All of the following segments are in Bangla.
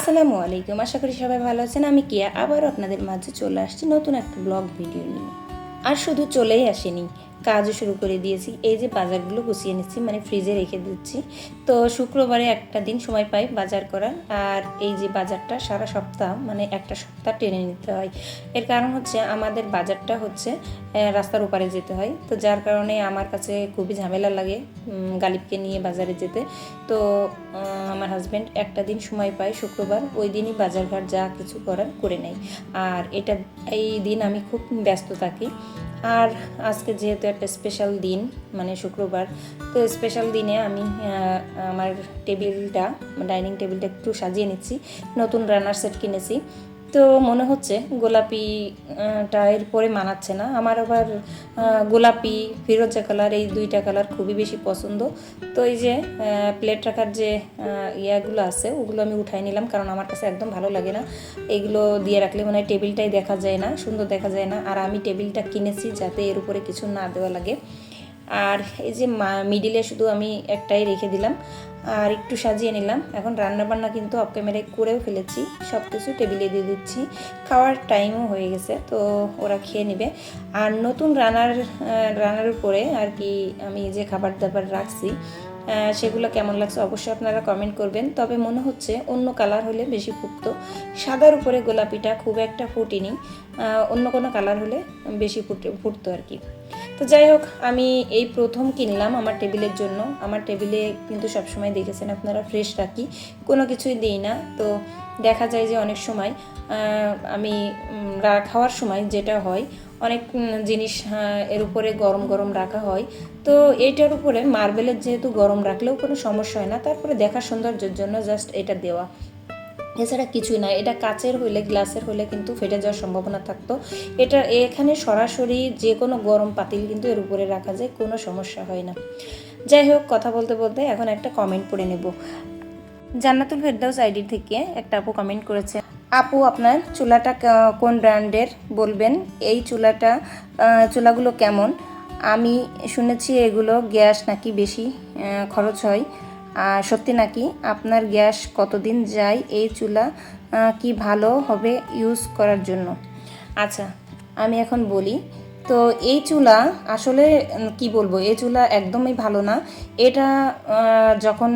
আসসালামু আলাইকুম। আশা করি সবাই ভালো আছেন। আমি কেয়া। আবার আপনাদের মাঝে চলে আসছি নতুন একটা ব্লগ ভিডিও নিয়ে। আর শুধু চলেই আসেনি। কাজও শুরু করে দিয়েছি। এই যে বাজারগুলো গুছিয়ে নিচ্ছি মানে ফ্রিজে রেখে দিচ্ছি। তো শুক্রবারে একটা দিন সময় পাই বাজার করার। আর এই যে বাজারটা সারা সপ্তাহ মানে একটা সপ্তাহ টেনে নিতে হয়। এর কারণ হচ্ছে আমাদের বাজারটা হচ্ছে রাস্তার ওপারে যেতে হয়। তো যার কারণে আমার কাছে খুবই ঝামেলা লাগে গালিবকে নিয়ে বাজারে যেতে। তো আমার হাজব্যান্ড একটা দিন সময় পায় শুক্রবার, ওই দিনই বাজারঘাট যা কিছু করার করে নেয়। আর এটা, এই দিন আমি খুব ব্যস্ত থাকি। আর আজকে যেহেতু একটা স্পেশাল দিন মানে শুক্রবার, তো স্পেশাল দিনে আমি আমার টেবিলটা ডাইনিং টেবিলটা একটু সাজিয়ে নিচ্ছি। নতুন রানার সেট কিনেছি। তো মনে হচ্ছে গোলাপি আহ, টা এর পরে মানাচ্ছে না। আমার আবার গোলাপি ফিরোজা কালার এই দুইটা কালার খুবই বেশি পছন্দ। তো এই যে প্লেট রাখার যে ইয়াগুলো আছে ওগুলো আমি উঠাই নিলাম কারণ আমার কাছে একদম ভালো লাগে না। এগুলো দিয়ে রাখলে মনে টেবিলটাই দেখা যায় না সুন্দর দেখা যায় না। আর আমি টেবিলটা কিনেছি যাতে এর উপরে কিছু না দেওয়া লাগে। আর এই যে মিডিলে শুধু আমি একটাই রেখে দিলাম। আর একটু সাজিয়ে নিলাম। এখন রান্না বান্না কিন্তু অফ ক্যামেরায় করেও ফেলেছি। সব কিছু টেবিলে দিয়ে দিচ্ছি। খাওয়ার টাইমও হয়ে গেছে, তো ওরা খেয়ে নেবে। আর নতুন রান্নার রান্নার উপরে আর কি আমি যে খাবার দাবার রাখছি সেগুলো কেমন লাগছে অবশ্যই আপনারা কমেন্ট করবেন। তবে মনে হচ্ছে অন্য কালার হলে বেশি ফুটতো। সাদার উপরে গোলাপিটা খুব একটা ফুটিনি অন্য কোনো কালার হলে বেশি ফুটে, ফুটতো আর কি। তো যাই হোক, আমি এই প্রথম কিনলাম আমার টেবিলের জন্য। আমার টেবিলে কিন্তু সবসময় দেখেছেন আপনারা ফ্রেশ রাখি। কোনো কিছুই দিই না। তো দেখা যায় যে অনেক সময় আমি খাওয়ার সময় যেটা হয়, অনেক জিনিস এর উপরে গরম গরম রাখা হয়। তো এইটার উপরে মার্বেলের যেহেতু গরম রাখলেও কোনো সমস্যা হয় না। তারপরে দেখা সৌন্দর্যের জন্য জাস্ট এটা দেওয়া। এছাড়া কিছুই না, এটা কাচের হলে গ্লাসের হলে কিন্তু ফেটে যাওয়ার সম্ভাবনা থাকতো। এটা, এখানে সরাসরি যে কোনো গরম পাতিল কিন্তু এর উপরে রাখা যায়, কোনো সমস্যা হয় না। যাই হোক, কথা বলতে বলতে এখন একটা কমেন্ট পড়ে নেব। জান্নাতুল ফেরদাউস আইডি থেকে একটা আপু কমেন্ট করেছে। আপু, আপনার চুলাটা কোন ব্র্যান্ডের বলবেন? এই চুলাটা চুলাগুলো কেমন? আমি শুনেছি এগুলো গ্যাস নাকি বেশি খরচ হয়। সত্যি নাকি আপনার গ্যাস কতদিন যায়, এই চুলা কি ভালো হবে ইউজ করার জন্য? আচ্ছা আমি এখন বলি, তো এই চুলা আসলে কি বলব? এই চুলা একদমই ভালো না। এটা যখন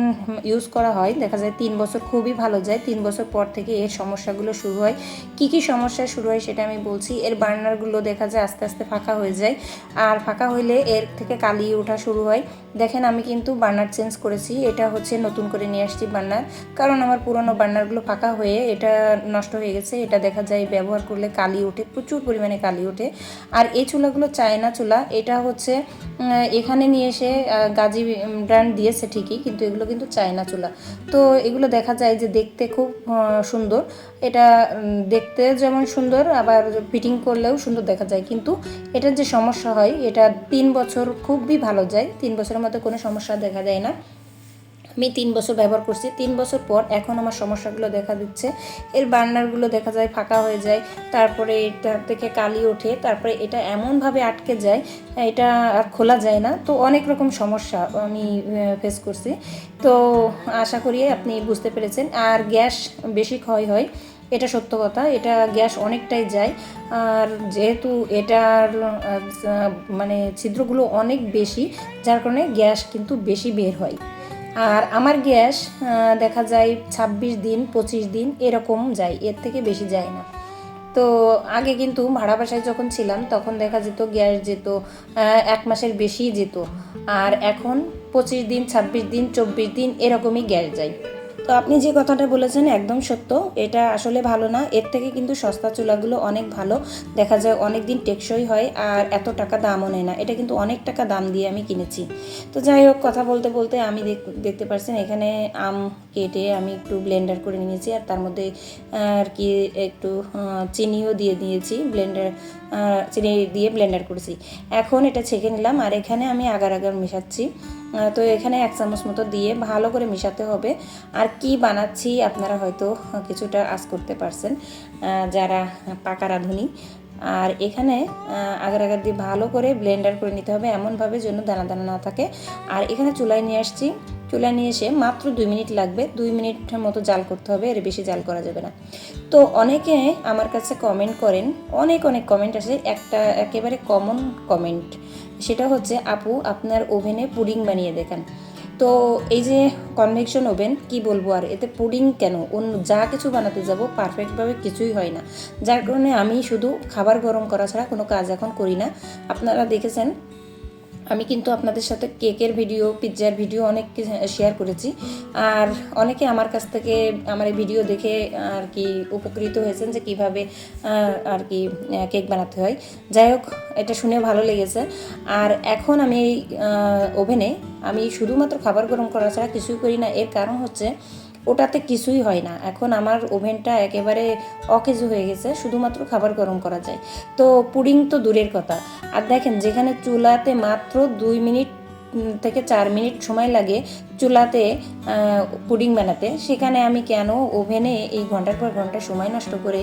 ইউজ করা হয়, দেখা যায় তিন বছর খুবই ভালো যায়, তিন বছর পর থেকে এর সমস্যাগুলো শুরু হয়। কি কি সমস্যা শুরু হয় সেটা আমি বলছি। এর বার্নারগুলো দেখা যায় আস্তে আস্তে ফাঁকা হয়ে যায়। আর ফাঁকা হইলে এর থেকে কালি ওঠা শুরু হয়। দেখেন, আমি কিন্তু বার্নার চেঞ্জ করেছি। এটা হচ্ছে নতুন করে নিয়ে আসছি বার্নার কারণ আমার পুরনো বার্নারগুলো ফাঁকা হয়ে এটা নষ্ট হয়ে গেছে। এটা দেখা যায় ব্যবহার করলে কালি ওঠে, প্রচুর পরিমাণে কালি ওঠে। আর এই চুলাগুলো চায়না চুলা। এটা হচ্ছে এখানে নিয়ে এসে গাজি ব্র্যান্ড দিয়েছে ঠিকই, কিন্তু এগুলো কিন্তু চায়না চুলা। তো এগুলো দেখা যায় যে দেখতে খুব সুন্দর। এটা দেখতে যেমন সুন্দর, আবার ফিটিং করলেও সুন্দর দেখা যায়। কিন্তু এটার যে সমস্যা হয়, এটা তিন বছর খুবই ভালো যায়। তিন বছরের মধ্যে কোনো সমস্যা দেখা যায় না। আমি তিন বছর ব্যবহার করছি। তিন বছর পর এখন আমার সমস্যাগুলো দেখা দিচ্ছে। এর বার্নারগুলো দেখা যায় ফাঁকা হয়ে যায়। তারপরে এটা থেকে কালি ওঠে। তারপরে এটা এমনভাবে আটকে যায়, এটা আর খোলা যায় না। তো অনেক রকম সমস্যা আমি ফেস করছি। তো আশা করি আপনি বুঝতে পেরেছেন। আর গ্যাস বেশি ক্ষয় হয়, এটা সত্য কথা। এটা গ্যাস অনেকটাই যায়। আর যেহেতু এটার মানে ছিদ্রগুলো অনেক বেশি, যার কারণে গ্যাস কিন্তু বেশি বের হয়। আর আমার গ্যাস দেখা যায় ছাব্বিশ দিন, পঁচিশ দিন এরকম যায়, এর থেকে বেশি যায় না। তো আগে কিন্তু ভাড়া বাসায় যখন ছিলাম, তখন দেখা যেত গ্যাস যেত এক মাসের বেশি যেত। আর এখন পঁচিশ দিন, ছাব্বিশ দিন, চব্বিশ দিন এরকমই গ্যাস যায়। তো আপনি যে কথাটা বলেছেন একদম সত্য। এটা আসলে ভালো না। এর থেকে কিন্তু সস্তা চুলাগুলো অনেক ভালো। দেখা যায় অনেক দিন টেকসই হয় আর এত টাকা দামও নেয় না। এটা কিন্তু অনেক টাকা দাম দিয়ে আমি কিনেছি। তো যাই হোক, কথা বলতে বলতে আমি দেখ- দেখতে পাচ্ছেন এখানে আম কেটে আমি একটু ব্লেন্ডার করে নিয়েছি আর তার মধ্যে আর কি একটু চিনিও দিয়ে দিয়েছি। ব্লেন্ডার চিনি দিয়ে ব্লেন্ডার করেছি। এখন এটা ছেঁকে নিলাম আর এখানে আমি আগার আগার মেশাচ্ছি। তো এখানে এক চামচ মতো দিয়ে ভালো করে মেশাতে হবে। আর কি বানাচ্ছি আপনারা হয়তো কিছুটা আজ করতে পারছেন যারা পাকা রাঁধুনি। আর এখানে আগার আগার দিয়ে ভালো করে ব্লেন্ডার করে নিতে হবে এমনভাবে যেন দানা দানা না থাকে। আর এখানে চুলায় নিয়ে আসছি। চুলা নিয়ে এসে মাত্র দুই মিনিট লাগবে। দুই মিনিটের মতো জাল করতে হবে, এর বেশি জাল করা যাবে না। তো অনেকে আমার কাছে কমেন্ট করেন, অনেক অনেক কমেন্ট আসে। একটা একেবারে কমন কমেন্ট সেটা হচ্ছে, আপু, আপনার ওভেনে পুডিং বানিয়ে দেখান। তো এই যে কনভেকশন ওভেন কি বলব আর, এতে পুডিং কেন? অন্য যা কিছু বানাতে যাব পারফেক্টভাবে কিছুই হয় না। যার কারণে আমি শুধু খাবার গরম করা ছাড়া কোনো কাজ এখন করি না। আপনারা দেখেছেন আমি কিন্তু আপনাদের সাথে কেকের ভিডিও, পিৎজার ভিডিও অনেক শেয়ার করেছি। আর অনেকে আমার কাছ থেকে আমার এই ভিডিও দেখে আর কি উপকৃত হয়েছেন যে কীভাবে আর কি কেক বানাতে হয়। যাই হোক, এটা শুনে ভালো লেগেছে। আর এখন আমি এই ওভেনে আমি শুধুমাত্র খাবার গরম করা ছাড়া কিছুই করি না। এর কারণ হচ্ছে ওটাতে কিছুই হয় না। এখন আমার ওভেনটা একেবারে অকেজ হয়ে গেছে, শুধুমাত্র খাবার গরম করা যায়। তো পুডিং তো দূরের কথা। আর দেখেন, যেখানে চুলাতে মাত্র দুই মিনিট থেকে চার মিনিট সময় লাগে চুলাতে পুডিং বানাতে। সেখানে আমি কেন ওভেনে এই ঘণ্টার পর ঘণ্টা সময় নষ্ট করে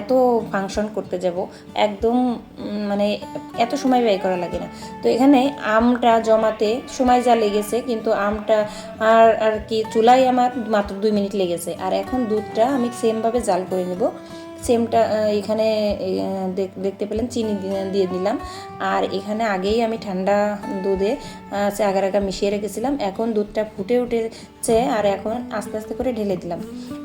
এত ফাংশন করতে যাব? একদম মানে এত সময় ব্যয় করা লাগে না। তো এখানে আমটা জমাতে সময় যা লেগেছে, কিন্তু আমটা আর আর কি চুলাই আমার মাত্র দুই মিনিট লেগেছে। আর এখন দুধটা আমি সেমভাবে জাল করে নেব। সেমটা এখানে দেখ- দেখতে পেলেন, চিনি দিয়ে- দিলাম। আর এখানে আগেই আমি ঠান্ডা দুধে আগার আগা মিশিয়ে রেখেছিলাম। এখন দুধটা ফুটে উঠেছে আর এখন আস্তে আস্তে করে ঢেলে দিলাম।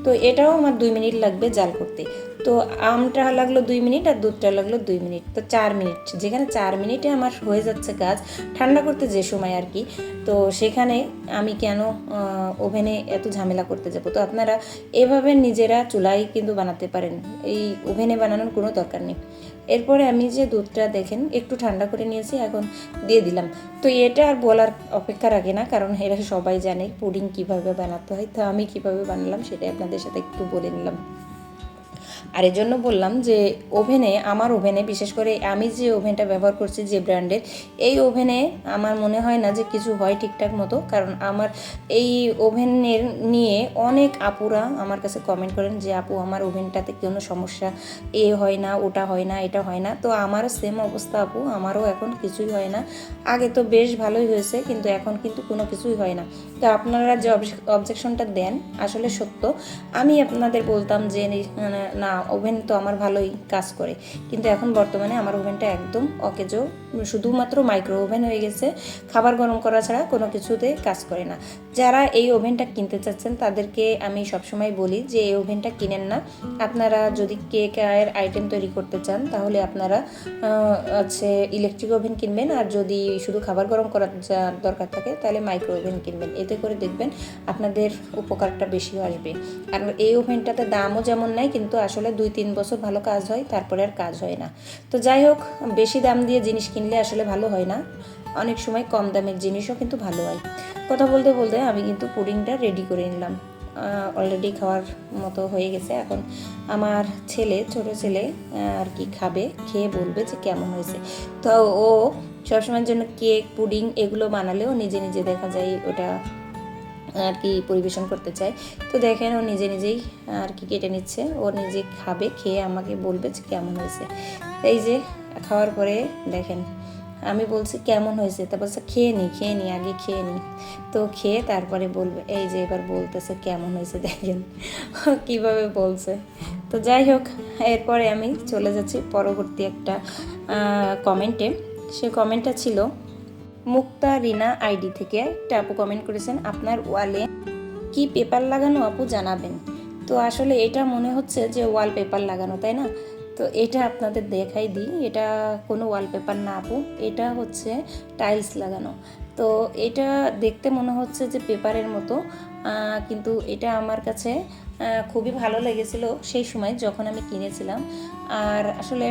তো এটাও আমার দুই মিনিট লাগবে জাল করতে। তো আমটা লাগল দুই মিনিট আর দুধটা লাগল দুই মিনিট। তো চার মিনিট। যেখানে চার মিনিটে আমার হয়ে যাচ্ছে কাজ, ঠান্ডা করতে যে সময় আর কি, তো সেখানে আমি কেন ওভেনে এত ঝামেলা করতে যাব? তো আপনারা এভাবে নিজেরা চুলাই কিন্তু বানাতে পারেন। এই ওভেনে বানানোর কোনো দরকার নেই। এরপরে আমি যে দুধটা দেখেন, একটু ঠান্ডা করে নিয়েছি, এখন দিয়ে দিলাম। তো এটা আর বলার অপেক্ষা রাখে না, কারণ এরা সবাই জানে পুডিং কীভাবে বানাতে হয় তা আমি কীভাবে বানালাম সেটাই আপনাদের সাথে একটু বলে নিলাম। আর এর জন্য বললাম যে ওভেনে, আমার ওভেনে, বিশেষ করে আমি যে ওভেনটা ব্যবহার করছি, যে ব্র্যান্ডের, এই ওভেনে আমার মনে হয় না যে কিছু হয় ঠিকঠাক মতো। কারণ আমার এই ওভেনের নিয়ে অনেক আপুরা আমার কাছে কমেন্ট করেন যে, আপু, আমার ওভেনটাতে কোনো সমস্যা? এ হয় না, ওটা হয় না, এটা হয় না। তো আমারও সেম অবস্থা, আপু, আমারও এখন কিছুই হয় না। আগে তো বেশ ভালোই হয়েছে, কিন্তু এখন কিন্তু কোনো কিছুই হয় না। তো আপনারা যে অবজেকশনটা দেন, আসলে সত্য। আমি আপনাদের বলতাম যে না ওভেন তো আমার ভালোই কাজ করে। কিন্তু এখন বর্তমানে আমার ওভেনটা একদম অকেজো, শুধুমাত্র মাইক্রো ওভেন হয়ে গেছে। খাবার গরম করা ছাড়া কোনো কিছুতে কাজ করে না। যারা এই ওভেনটা কিনতে চাচ্ছেন, তাদেরকে আমি সবসময় বলি যে, এই ওভেনটা কিনেন না। আপনারা যদি কেক এর আইটেম তৈরি করতে চান, তাহলে আপনারা হচ্ছে ইলেকট্রিক ওভেন কিনবেন। আর যদি শুধু খাবার গরম করার যা- দরকার থাকে, তাহলে মাইক্রো ওভেন কিনবেন। এতে করে দেখবেন আপনাদের উপকারটা বেশি আসবে। আর এই ওভেনটাতে দামও যেমন নেয় কিন্তু আসলে দুই তিন বছর ভালো কাজ হয়, তারপরে আর কাজ হয় না। তো যাই হোক, বেশি দাম দিয়ে জিনিস কিনলে আসলে ভালো হয় না। অনেক সময় কম দামের জিনিসও কিন্তু ভালো হয়। কথা বলতে বলতে আমি কিন্তু পুডিংটা রেডি করে নিলাম। অলরেডি খাওয়ার মতো হয়ে গেছে। এখন আমার ছেলে, ছোট ছেলে আর কি খাবে, খেয়ে বলবে যে কেমন হয়েছে। তো ও সবসময়ের জন্য কেক, পুডিং এগুলো বানালেও নিজে নিজে দেখা যায় ওটা আর কি পরিবেশন করতে চায়। তো দেখেন ও নিজে নিজেই আর কি কেটে নিচ্ছে। ও নিজে খাবে, খেয়ে আমাকে বলবে যে কেমন হয়েছে। এই যে খাওয়ার পরে দেখেন, আমি বলছি কেমন হয়েছে? তা বলছে, খেয়ে নি খেয়ে নি, আগে খেয়ে নি। তো খেয়ে তারপরে বলবে, এই যে এবার বলতেছে কেমন হয়েছে? দেখেন কীভাবে বলছে। তো যাই হোক, এরপরে আমি চলে যাচ্ছি পরবর্তী একটা কমেন্টে সে কমেন্টটা ছিল মুক্তা রিনা আইডি থেকে একটা আপু কমেন্ট করেছেন, আপনার ওয়ালে কি পেপার লাগানো আপু জানাবেন? তো আসলে এটা মনে হচ্ছে যে ওয়াল পেপার লাগানো, তাই না? তো এটা আপনাদের দেখাই দিই, এটা কোনো ওয়ালপেপার না আপু, এটা হচ্ছে টাইলস লাগানো। তো এটা দেখতে মনে হচ্ছে যে পেপারের মতো কিন্তু এটা আমার কাছে খুবই ভালো লেগেছিল সেই সময় যখন আমি কিনেছিলাম। আর আসলে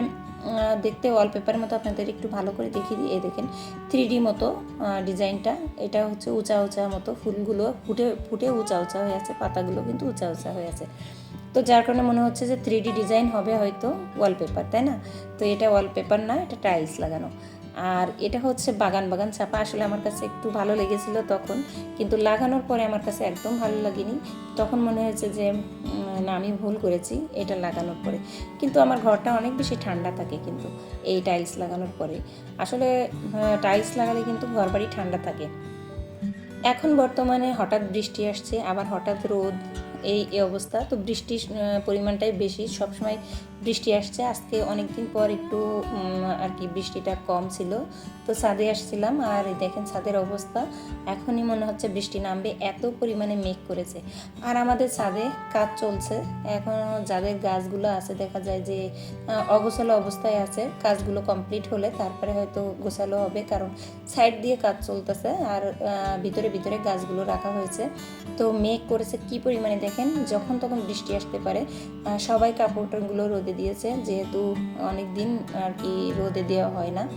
দেখতে ওয়ালপেপারের মতো আপনাদের একটু ভালো করে দেখিয়ে এই দেখেন থ্রি ডি মতো ডিজাইনটা। এটা হচ্ছে উঁচা উঁচা মতো ফুলগুলো ফুটে ফুটে উঁচা উঁচা হয়ে আছে, পাতাগুলো কিন্তু উঁচা উঁচা হয়ে আছে। তো যার কারণে মনে হচ্ছে যে থ্রি ডিজাইন হবে হয়তো ওয়ালপেপার তাই না? তো এটা ওয়ালপেপার না, এটা টাইলস লাগানো। আর এটা হচ্ছে বাগান বাগান চাপা। আসলে আমার কাছে একটু ভালো লেগেছিল তখন, কিন্তু লাগানোর পরে আমার কাছে একদম ভালো লাগেনি। তখন মনে হয়েছে যে না, আমি ভুল করেছি এটা লাগানোর পরে। কিন্তু আমার ঘরটা অনেক বেশি ঠান্ডা থাকে কিন্তু এই টাইলস লাগানোর পরে। আসলে টাইলস লাগালে কিন্তু ঘর বাড়ি ঠান্ডা থাকে। এখন বর্তমানে হঠাৎ বৃষ্টি আসছে, আবার হঠাৎ রোদ, এই এই অবস্থা। তো বৃষ্টির পরিমাণটাই বেশি। সবসময় বৃষ্টি আসছে। আজকে অনেক দিন পর একটু আর কি বৃষ্টিটা কম ছিল। তো ছাদে আসছিলাম আর দেখেন ছাদের অবস্থা। এখনই মনে হচ্ছে বৃষ্টি নামবে, এত পরিমাণে মেঘ করেছে। আর আমাদের ছাদে কাজ চলছে। এখনও যাদের গাছগুলো আছে, দেখা যায় যে অগোছালো অবস্থায় আছে, কাজগুলো কমপ্লিট হলে তারপরে হয়তো গোছালো হবে। কারণ সাইড দিয়ে কাজ চলতেছে আর ভিতরে ভিতরে গাছগুলো রাখা হয়েছে। তো মেঘ করেছে কি পরিমাণে দেখেন, যখন তখন বৃষ্টি আসতে পারে। সবাই কাপড়গুলো রোদে দিয়েছে যেহেতু অনেক দিন আর কি রোদে দেওয়া হয় না।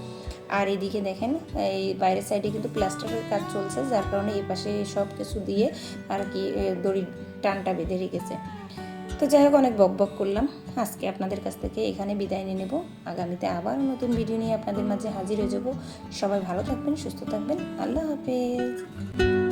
আর এদিকে দেখেন এই বাইরের সাইডে কিন্তু প্লাস্টারের কাজ চলছে যার কারণে এই পাশে সব কিছু দিয়ে আর কি এ, দড়ির টানটা বেঁধে রেখেছে। তো যাই হোক অনেক বক বক করলাম। আজকে আপনাদের কাছ থেকে এখানে বিদায় নিয়ে নেব। আগামীতে আবার নতুন ভিডিও নিয়ে আপনাদের মাঝে হাজির হয়ে যাব। সবাই ভালো থাকবেন সুস্থ থাকবেন। আল্লাহ হাফেজ।